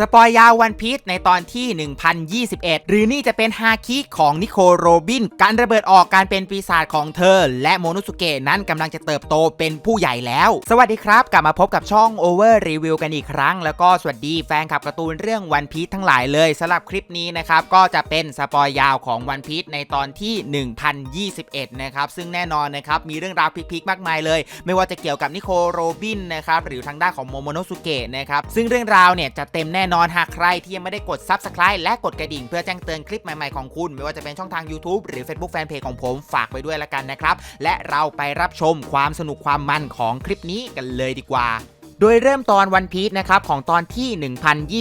สปอยยาววันพีชในตอนที่ 1021 หรือนี่จะเป็นฮาคิของนิโคโรบิน การระเบิดออกการเป็นปีศาจของเธอ และโมนุสุเกะนั้นกำลังจะเติบโตเป็นผู้ใหญ่แล้ว สวัสดีครับ กลับมาพบกับช่อง Over Review กันอีกครั้ง แล้วก็สวัสดีแฟนคลับการ์ตูนเรื่องวันพีชทั้งหลายเลยสำหรับคลิปนี้นะครับ ก็จะเป็นสปอยยาวของวันพีชในตอนที่ 1021 นะครับ ซึ่งแน่นอนนะครับมีเรื่องราวพลิกๆมากมายเลย ไม่ว่าจะเกี่ยวกับนิโคโรบินนะครับหรือทางด้านของโมโมโนสุเกะนะครับซึ่งเรื่องราวเนี่ยจะเต็มแน่นอนหากใครที่ยังไม่ได้กด Subscribe และกดกระดิ่ง เพื่อแจ้งเตือนคลิปใหม่ๆของคุณ ไม่ว่าจะเป็นช่องทาง YouTube หรือ Facebook Fanpage ของผมฝากไปด้วยละกันนะครับ และเราไปรับชมความสนุกความมันของคลิปนี้กันเลยดีกว่า โดยเริ่มตอนวันพีชนะครับของตอนที่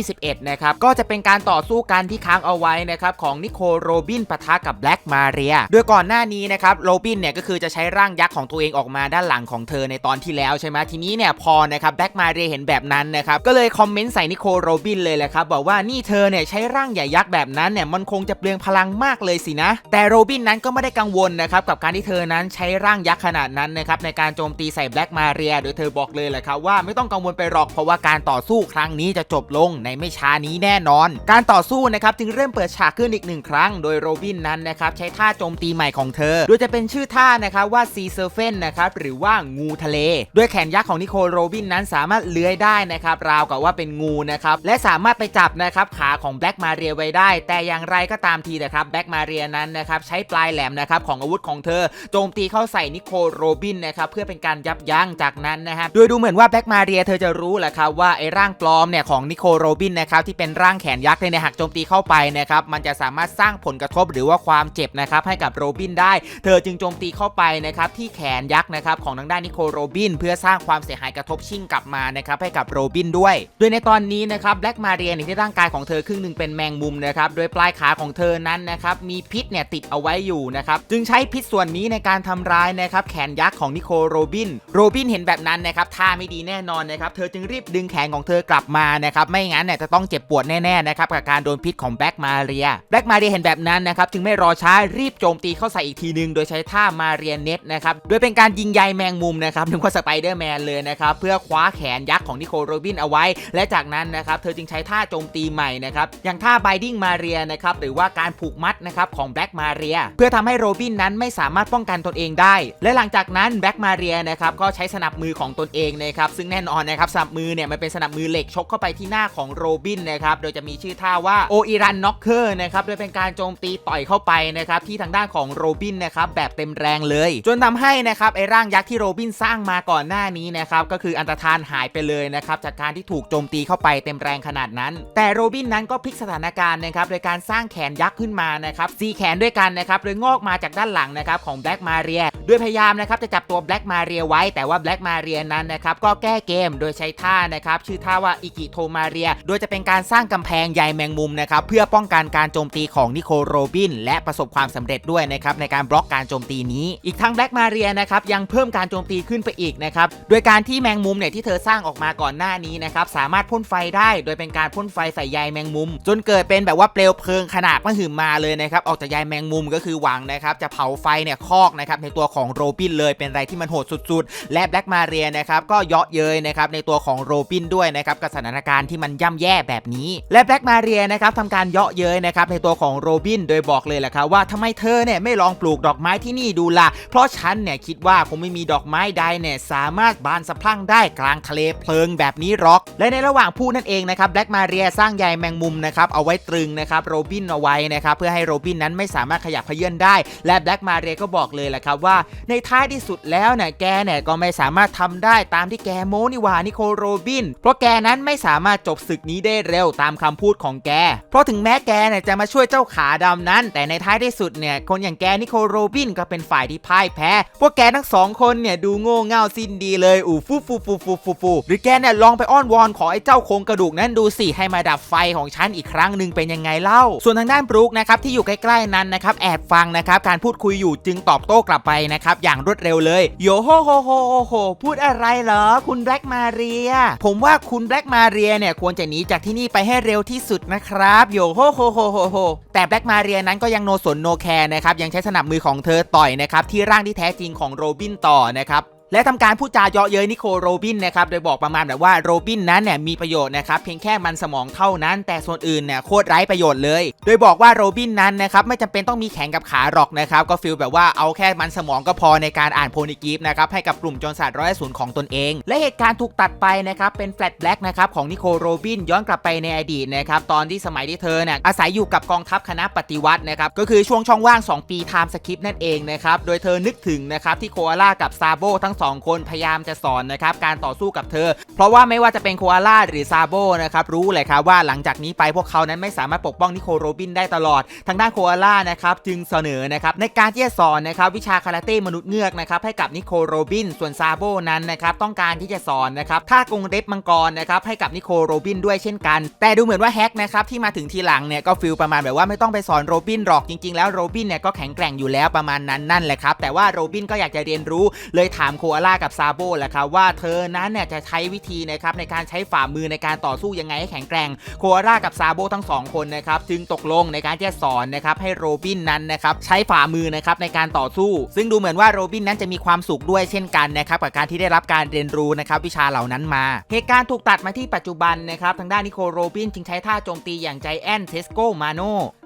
1021 นะครับก็จะเป็นการต่อสู้กันที่ค้างเอาไว้นะครับของนิโคโรบินปะทะกับแบล็กมาเรียโดยก่อนหน้านี้นะครับโรบินเนี่ยก็คือจะใช้ร่างยักษ์ของตัวเองออกมาด้านหลังของเธอในตอนที่แล้วใช่ไหมทีนี้เนี่ยพอนะครับแบล็กมาเรียเห็นแบบนั้นนะครับก็เลยคอมเมนต์ใส่นิโคโรบินเลยแหละครับบอกว่านี่เธอเนี่ยใช้ร่างใหญ่ยักษ์แบบนั้นเนี่ยมันคงจะเปลืองพลังมากเลยสินะ แต่โรบินนั้นก็ไม่ได้กังวลนะครับกับการที่เธอนั้นใช้ร่างยักษ์ขนาดนั้นนะครับในการโจมตีใส่แบล็กมาเรียโดยเธอบอกเลยแหละครับว่าไม่ต้องกังวลไปหรอกเพราะว่าการต่อสู้ครั้งนี้จะจบลงในไม่ช้านี้แน่นอน การต่อสู้นะครับจึงเริ่มเปิดฉากขึ้นอีกหนึ่งครั้ง โดยโรบินนั้นนะครับใช้ท่าโจมตีใหม่ของเธอ โดยจะเป็นชื่อท่านะครับว่าซีเซอร์เฟนนะครับหรือว่างูทะเล ด้วยแขนยักษ์ของนิโคลโรบินนั้นสามารถเลื้อยได้นะครับราวกับว่าเป็นงูนะครับและสามารถไปจับนะครับขาของแบล็กมาเรียไว้ได้ แต่อย่างไรก็ตามทีนะครับแบล็กมาเรียนั้นนะครับใช้ปลายแหลมนะครับของอาวุธของเธอ โจมตีเข้าใส่นิโคลโรบินนะครับเพื่อเป็นการยับยั้งจากนั้นนะครับโดยดูเหมือนว่าแบล็กมาเรียเธอจะรู้แหละครับว่าไอ้ร่างปลอมเนี่ยของนิโคโรบินนะครับที่เป็นร่างแขนยักษ์เนี่ยหากโจมตีเข้าไปนะครับมันจะสามารถสร้างผลกระทบหรือว่าความเจ็บนะครับให้กับโรบินได้ เธอจึงโจมตีเข้าไปนะครับที่แขนยักษ์นะครับของทางด้านนิโคโรบิน เพื่อสร้างความเสียหายกระทบชิ่งกลับมานะครับให้กับโรบินด้วย โดยในตอนนี้นะครับแบล็กมาเรียในที่ร่างกายของเธอครึ่งหนึ่งเป็นแมงมุมนะครับโดยปลายขาของเธอนั้นนะครับมีพิษเนี่ยติดเอาไว้อยู่นะครับจึงใช้พิษส่วนนี้ในการทำร้ายนะครับแขนยักษ์ของนิโคโรบิน โรบินเห็นแบบนั้นนะครับท่าไม่ดีแน่นอนนะครับเธอจึงรีบดึงแขนของเธอกลับมานะครับไม่งั้นเนี่ยจะต้องเจ็บปวดแน่ๆนะครับกับการโดนพิษของแบล็กมาเรียแบล็กมาเรียเห็นแบบนั้นนะครับจึงไม่รอช้ารีบโจมตีเข้าใส่อีกทีหนึง โดยใช้ท่ามาเรียเน็ตนะครับโดยเป็นการยิงใยแมงมุมนะครับนึกว่าสไปเดอร์แมนเลยนะครับเพื่อคว้าแขนยักษ์ของนิโคลโรบินเอาไว้ และจากนั้นนะครับเธอจึงใช้ท่าโจมตีใหม่นะครับอย่างท่าไบดิ้งมาเรียนะครับหรือว่าการผูกมัดนะครับของแบล็กมาเรียเพื่อทำให้โรบินนั้นไม่สามารถป้องกันตนเองได้ และหลังจากนั้นแบล็กมาเรียนะครับก็ใช้สนับมือของตนเองนะครับซึ่งแน่นออนนะครับสนับมือเนี่ยมันเป็นสนับมือเหล็กชกเข้าไปที่หน้าของโรบินนะครับโดยจะมีชื่อท่าว่าโออิรันน็อกเกอร์นะครับโดยเป็นการโจมตีต่อยเข้าไปนะครับที่ทางด้านของโรบินนะครับแบบเต็มแรงเลย จนทำให้นะครับไอ้ร่างยักษ์ที่โรบินสร้างมาก่อนหน้านี้นะครับก็คืออันตรธานหายไปเลยนะครับจากการที่ถูกโจมตีเข้าไปเต็มแรงขนาดนั้น แต่โรบินนั้นก็พลิกสถานการณ์นะครับโดยการสร้างแขนยักษ์ขึ้นมานะครับสีแขนด้วยกันนะครับโดยงอกมาจากด้านหลังนะครับของแบล็กมาเรียด้วยพยายามนะครับจะจับตัวแบล็กมาเรียไว้แต่ว่าแบล็กมาเรียนั้นนะครับก็แก้เกมโดยใช้ท่านะครับชื่อท่าว่าอิกิโทมาเรีย โดยจะเป็นการสร้างกำแพงใยแมงมุมนะครับเพื่อป้องกันการโจมตีของนิโคโรบิน และประสบความสำเร็จด้วยนะครับในการบล็อกการโจมตีนี้ อีกทั้งแบล็กมาเรียนะครับยังเพิ่มการโจมตีขึ้นไปอีกนะครับโดยการที่แมงมุมเนี่ยที่เธอสร้างออกมาก่อนหน้านี้นะครับสามารถพ่นไฟได้ โดยเป็นการพ่นไฟใส่ใยแมงมุม จนเกิดเป็นแบบว่าเปลวเพลิงขนาดมหึมาเลยนะครับออกจากใยแมงมุมก็คือหวังนะครับจะเผาไฟเนี่ยคอกนะครับในตัวของโรบินเลยเป็นอะไรที่มันโหดสุดๆ และแบล็กมาเรียนะครับก็เยาะเย้ยนะครับในตัวของโรบินด้วยนะครับกับสถานการณ์ที่มันย่ำแย่แบบนี้ และแบล็กมาเรียนะครับทำการเยาะเย้ยนะครับในตัวของโรบินโดยบอกเลยแหละครับว่าทำไมเธอเนี่ยไม่ลองปลูกดอกไม้ที่นี่ดูล่ะเพราะฉันเนี่ยคิดว่าคงไม่มีดอกไม้ใดเนี่ยสามารถบานสะพรั่งได้กลางทะเลเพลิงแบบนี้หรอก และในระหว่างพูดนั่นเองนะครับแบล็กมาเรียสร้างใยแมงมุมนะครับเอาไว้ตรึงนะครับโรบินเอาไว้นะครับเพื่อให้โรบินนั้นไม่สามารถขยับเขยื่อนได้ และแบล็กมาเรียก็บอกเลยแหละครับว่า ในท้ายที่สุดแล้วเนี่ยแกเนี่ยก็ไม่สามารถทำได้ตามที่แกโม้นี่หวานิโคโรบิน เพราะแกนั้นไม่สามารถจบศึกนี้ได้เร็วตามคำพูดของแก เพราะถึงแม้แกเนี่ยจะมาช่วยเจ้าขาดำนั้น แต่ในท้ายที่สุดเนี่ยคนอย่างแกนิโคโรบินก็เป็นฝ่ายที่พ่ายแพ้ พวกแกทั้งสองคนเนี่ยดูโง่เง่าสิ้นดีเลยอูฟูฟูฟูฟูฟูฟูหรือแกเนี่ยลองไปอ้อนวอนขอไอ้เจ้าโครงกระดูกนั้นดูสิให้มาดับไฟของฉันอีกครั้งหนึ่งเป็นยังไงเล่า ส่วนทางด้านบรู๊คนะครับที่อยู่ใกล้ๆนั้นนะครับแอบฟังนะครับการพูดคุยอยู่จึงตอบโต้กลับไปนะครับอย่างรวดเร็วเลยโยโฮโฮโฮโฮพูดอะไรเหรอคุณแบล็กมาเรีย ผมว่าคุณแบล็กมาเรียเนี่ยควรจะหนีจากที่นี่ไปให้เร็วที่สุดนะครับโยโฮโฮโฮโฮโฮแต่แบล็กมาเรียนั้นก็ยังโนสนโนแคร์นะครับยังใช้สนับมือของเธอต่อยนะครับที่ร่างที่แท้จริงของโรบินต่อนะครับ และทำการพูดจาเยาะเย้ยนิโคลโรบินนะครับโดยบอกประมาณแบบว่าโรบินนั้นเนี่ยมีประโยชน์นะครับเพียงแค่มันสมองเท่านั้น แต่ส่วนอื่นเนี่ยโคตรไร้ประโยชน์เลย โดยบอกว่าโรบินนั้นนะครับไม่จำเป็นต้องมีแขนกับขาหรอกนะครับก็ฟีลแบบว่าเอาแค่มันสมองก็พอในการอ่านโพนิกิฟนะครับให้กับกลุ่มโจรสลัดร้อยศูนย์ของตนเอง และเหตุการณ์ถูกตัดไปนะครับเป็นแฟลชแบล็กนะครับของนิโคลโรบินย้อนกลับไปในอดีตนะครับตอนที่สมัยที่เธอเนี่ยอาศัยอยู่กับกองทัพคณะปฏิวัตินะครับก็คือช่วงช่องว่าง 2 ปีไทม์สคริปต์นั่นเองนะครับโดยเธอนึกถึงนะครับที่โคอาล่ากับซาโบทั้งสองคนพยายามจะสอนนะครับการต่อสู้กับเธอ เพราะว่าไม่ว่าจะเป็นโคอาล่าหรือซาโบนะครับรู้เลยครับว่าหลังจากนี้ไปพวกเขานั้นไม่สามารถปกป้องนิโคโรบินได้ตลอด ทางด้านโคอาล่านะครับจึงเสนอนะครับในการที่จะสอนนะครับวิชาคาราเต้มนุษย์เงือกนะครับให้กับนิโคโรบิน ส่วนซาโบนั้นนะครับต้องการที่จะสอนนะครับท่ากงเล็บมังกรนะครับให้กับนิโคโรบินด้วยเช่นกัน แต่ดูเหมือนว่าแฮกนะครับที่มาถึงทีหลังเนี่ยก็ฟิลประมาณแบบว่าไม่ต้องไปสอนโรบินหรอกจริงๆ แล้วโรบินเนี่ยก็แข็งแกร่งอยู่แล้วประมาณนั้นนั่นแหละครับแต่ว่าโรบินก็อยากจะเรียนรู้เลยถามโคอาล่ากับซาโบแหละครับว่าเธอนั้นเนี่ยจะใช้วิธีนะครับในการใช้ฝ่ามือในการต่อสู้ยังไงให้แข็งแกร่งโคอาล่ากับซาโบทั้งสองคนนะครับจึงตกลงในการที่จะสอนนะครับให้โรบินนั้นนะครับใช้ฝ่ามือนะครับในการต่อสู้ ซึ่งดูเหมือนว่าโรบินนั้นจะมีความสุขด้วยเช่นกันนะครับกับการที่ได้รับการเรียนรู้นะครับวิชาเหล่านั้นมา เหตุการณ์ถูกตัดมาที่ปัจจุบันนะครับทางด้านนิโคลโรบินจึงใช้ท่าโจมตีอย่างใจแอนเทสโกมาโน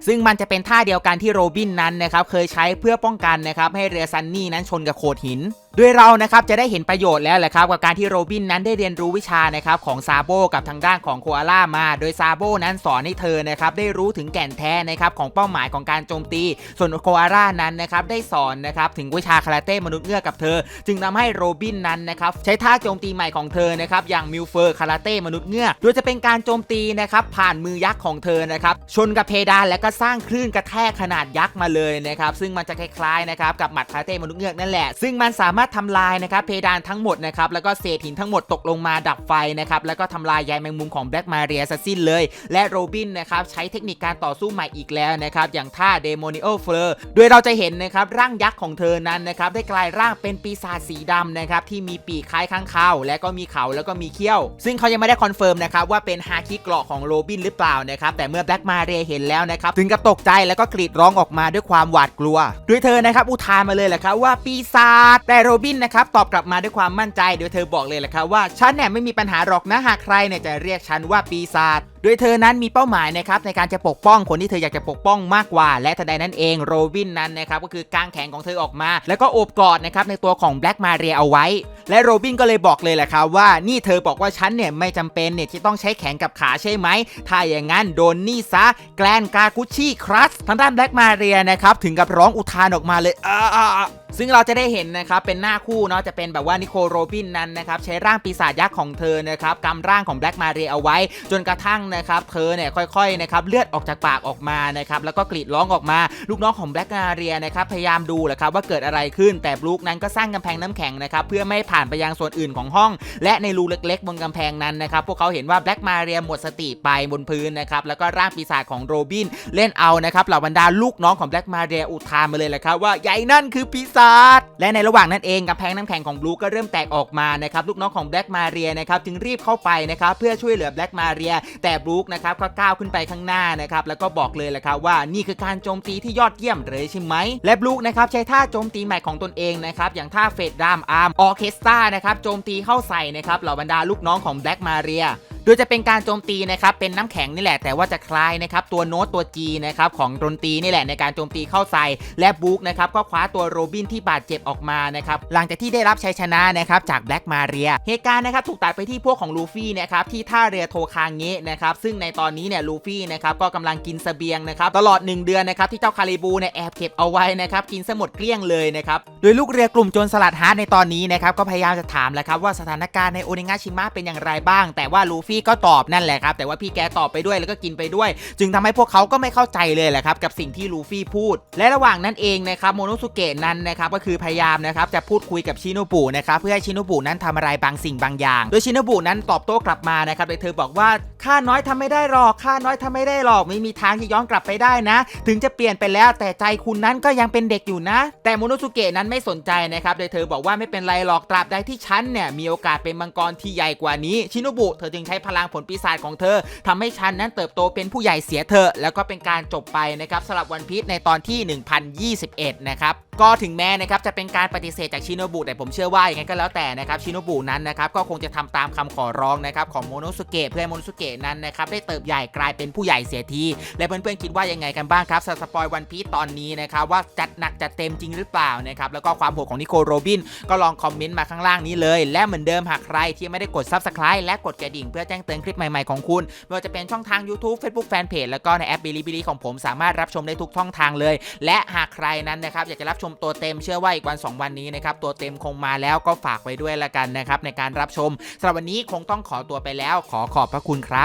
ซึ่งมันจะเป็นท่าเดียวกันที่โรบินนั้นนะครับเคยใช้เพื่อป้องกันนะครับให้เรือซันนี่นั้นชนกับโขดหิน ด้วยเรานะครับจะได้เห็นประโยชน์แล้วแหละครับกับการที่โรบินนั้นได้เรียนรู้วิชานะครับของซาโบกับทางด้านของโคอาล่ามา โดยซาโบนั้นสอนให้เธอนะครับได้รู้ถึงแก่นแท้นะครับของเป้าหมายของการโจมตี ส่วนโคอาล่านั้นนะครับได้สอนนะครับถึงวิชาคาราเต้มนุษย์เงือกกับเธอ จึงทำให้โรบินนั้นนะครับใช้ท่าโจมตีใหม่ของเธอนะครับอย่างมิลเฟอร์คาราเต้มนุษย์เงือกโดยจะเป็นการโจมตีนะครับผ่านมือยักษ์ของเธอนะครับชนกับเพดานและก็สร้างคลื่นกระแทกขนาดยักษ์มาเลยนะครับซึ่งมันจะคล้ายๆนะครับกับหมัดคาราเต้มนุษย์เงือกนั่นแหละซึ่งมันสามารถทำลายนะครับเพดานทั้งหมดนะครับแล้วก็เศษหินทั้งหมดตกลงมาดับไฟนะครับแล้วก็ทำลายใยแมงมุมของแบล็กมาเรียซะสิ้นเลย และโรบินนะครับใช้เทคนิคการต่อสู้ใหม่อีกแล้วนะครับอย่างท่าเดโมนิโอเฟลโดยเราจะเห็นนะครับร่างยักษ์ของเธอนั้นนะครับได้กลายร่างเป็นปีศาจสีดำนะครับที่มีปีกคล้ายข้างคาวและก็มีเขาแล้วก็มีเขี้ยว ซึ่งเขายังไม่ได้คอนเฟิร์มนะครับว่าเป็นฮาคิเกราะของโรบินหรือเปล่านะครับแต่เมื่อแบล็กมาเรียเห็นแล้วนะครับถึงกับตกใจแล้วก็กรีดร้องออกมาด้วยความหวาดกลัวโดยเธอนะครับอุทานมาเลยแหละครับว่าปีศาจแต่โรบินนะครับตอบกลับมาด้วยความมั่นใจโดยเธอบอกเลยแหละครับว่าฉันเนี่ยไม่มีปัญหาหรอกนะหากใครเนี่ยจะเรียกฉันว่าปีศาจ โดยเธอนั้นมีเป้าหมายนะครับในการจะปกป้องคนที่เธออยากจะปกป้องมากกว่า และทันใดนั้นเองโรบินนั้นนะครับก็คือกางแขนของเธอออกมา แล้วก็โอบกอดนะครับในตัวของแบล็กมาเรียเอาไว้ และโรบินก็เลยบอกเลยแหละครับว่านี่เธอบอกว่าฉันเนี่ยไม่จำเป็นเนี่ยที่ต้องใช้แขนกับขาใช่ไหมถ้าอย่างนั้นโดนนี่ซะแกลนกากุชิครัสทางด้านแบล็กมาเรียนะครับถึงกับร้องอุทานออกมาเลยอ้าซึ่งเราจะได้เห็นนะครับเป็นหน้าคู่เนาะจะเป็นแบบว่านิโคลโรบินนั้นนะครับใช้ร่างปีศาจยักษ์ของเธอนะครับกำร่างของแบล็กมาเรียเอาไว้ จนกระทั่งนะครับเธอเนี่ยค่อยๆนะครับเลือดออกจากปากออกมานะครับแล้วก็กรีดร้องออกมา ลูกน้องของแบล็กมาเรียนะครับพยายามดูแหละครับว่าเกิดอะไรขึ้นแต่บลูกนั้นก็สร้างกำแพงน้ำแข็งนะครับเพื่อไม่ผ่านไปยังส่วนอื่นของห้อง และในรูเล็กๆ บนกำแพงนั้นนะครับพวกเขาเห็นว่าแบล็กมาเรียหมดสติไปบนพื้นนะครับแล้วก็ร่างปีศาจของโรบินเล่นเอานะครับเหล่าบรรดาลูกน้องของแบล็กมาเรียอุทานมาเลยแหละครับว่าใหญ่นั่นคือปีศาจและในระหว่างนั้นเองกำแพงน้ำแข็งของบลูก็เริ่มแตกออกมานะครับลูกน้องของแบล็กมาเรียนะครับจึงรีบเข้าไปนะครับเพื่อช่วยเหลือแบล็กมาเรียแต่รูกนะครับก็ก้าวขึ้นไปข้างหน้านะครับแล้วก็บอกเลยแหละครับว่านี่คือการโจมตีที่ยอดเยี่ยมเลยใช่ไหมและบลูนะครับใช้ท่าโจมตีใหม่ของตนเองนะครับอย่างท่าเฟดรามอาร์มออเคสตรานะครับโจมตีเข้าใส่นะครับเหล่าบรรดาลูกน้องของแบล็กมาเรีย โดยจะเป็นการโจมตีนะครับเป็นน้ำแข็งนี่แหละแต่ว่าจะคล้ายนะครับตัวโน้ตตัว G นะครับของดนตรีนี่แหละในการโจมตีเข้าใส่และบุ๊กนะครับก็คว้าตัวโรบินที่บาดเจ็บออกมานะครับหลังจากที่ได้รับชัยชนะนะครับจากแบล็กมาเรียเหตุการณ์นะครับถูกตัดไปที่พวกของลูฟี่นะครับที่ท่าเรือโทคางเงะนะครับซึ่งในตอนนี้เนี่ยลูฟี่นะครับก็กำลังกินเสบียงนะครับตลอด 1 เดือนนะครับที่เจ้าคาริบูเนี่ยแอบเก็บเอาไว้นะครับกินสมดเกลี้ยงเลยนะครับโดยลูกเรือกลุ่มโจรสลัดฮาร์ดในตอนนี้นะครับก็พยายามจะถามแหละครับว่าสถานการณ์ในโอเนงาชิมะเป็นอย่างไรบ้าง แต่ว่าลูฟี่ก็ตอบนั่นแหละครับ แต่ว่าพี่แกตอบไปด้วยแล้วก็กินไปด้วย จึงทำให้พวกเขาก็ไม่เข้าใจเลยแหละครับกับสิ่งที่ลูฟี่พูด และระหว่างนั้นเองนะครับโมโนสุเกะนั้นนะครับก็คือพยายามนะครับจะพูดคุยกับชิโนบุนะครับเพื่อให้ชิโนบุนั้นทำอะไรบางสิ่งบางอย่าง โดยชิโนบุนั้นตอบโต้กลับมานะครับโดยเธอบอกว่า ข้าน้อยทำไม่ได้หรอกข้าน้อยทำไม่ได้หรอกไม่มีทางที่ย้อนกลับไปได้นะ ถึงจะเปลี่ยนไปแล้วแต่ใจคุณนั้นก็ยังเป็นเด็กอยู่นะ แต่โมโนสุเกะนั้นไม่สนใจนะครับโดยเธอบอกว่าไม่เป็นไรหรอกตราบใดที่ฉันเนี่ยมีโอกาสเป็นมังกรที่ใหญ่กว่านี้ชิโนบุเธอจึงใช้พลังผลปีศาจของเธอทำให้ฉันนั้นเติบโตเป็นผู้ใหญ่เสียเถอแล้วก็เป็นการจบไปนะครับสำหรับวันพีชในตอนที่ 1021 นะครับก็ถึงแม้นะครับจะเป็นการปฏิเสธจากชินโนบุแต่ผมเชื่อว่าอย่างไงก็แล้วแต่นะครับชิโนบุนั้นนะครับก็คงจะทำตามคำขอร้องนะครับของโมโนสุเกะเพื่อให้โมโนสุเกะนั้นนะครับได้เติบใหญ่กลายเป็นผู้ใหญ่เสียที และเพื่อนๆคิดว่ายังไงกันบ้างครับสสปอยวันพีชตอนนี้นะครับว่าจัดหนักจัดเต็มจริงหรือเปล่านะครับแล้วก็ความโหดของนิโคโรบิน ก็ลองคอมเมนต์มาข้างล่างนี้เลย และเหมือนเดิมหากใครที่ไม่ได้กด Subscribe และกดกระดิ่งเพื่อแจ้งเตือนคลิปใหม่ๆของคุณไม่ว่าจะเป็นช่องทาง YouTube Facebook Fanpage แล้วก็ในแอป Bilibili ของผมสามารถรับชมได้ทุกช่องทางเลย และหากใครนั้นนะครับอยากจะรับชมตัวเต็มเชื่อว่าอีกวัน 2 วันนี้นะครับตัวเต็มคงมาแล้วก็ฝากไว้ด้วยละกันนะครับในการรับชมสำหรับวันนี้คงต้องขอตัวไปแล้ว ขอขอบพระคุณครับ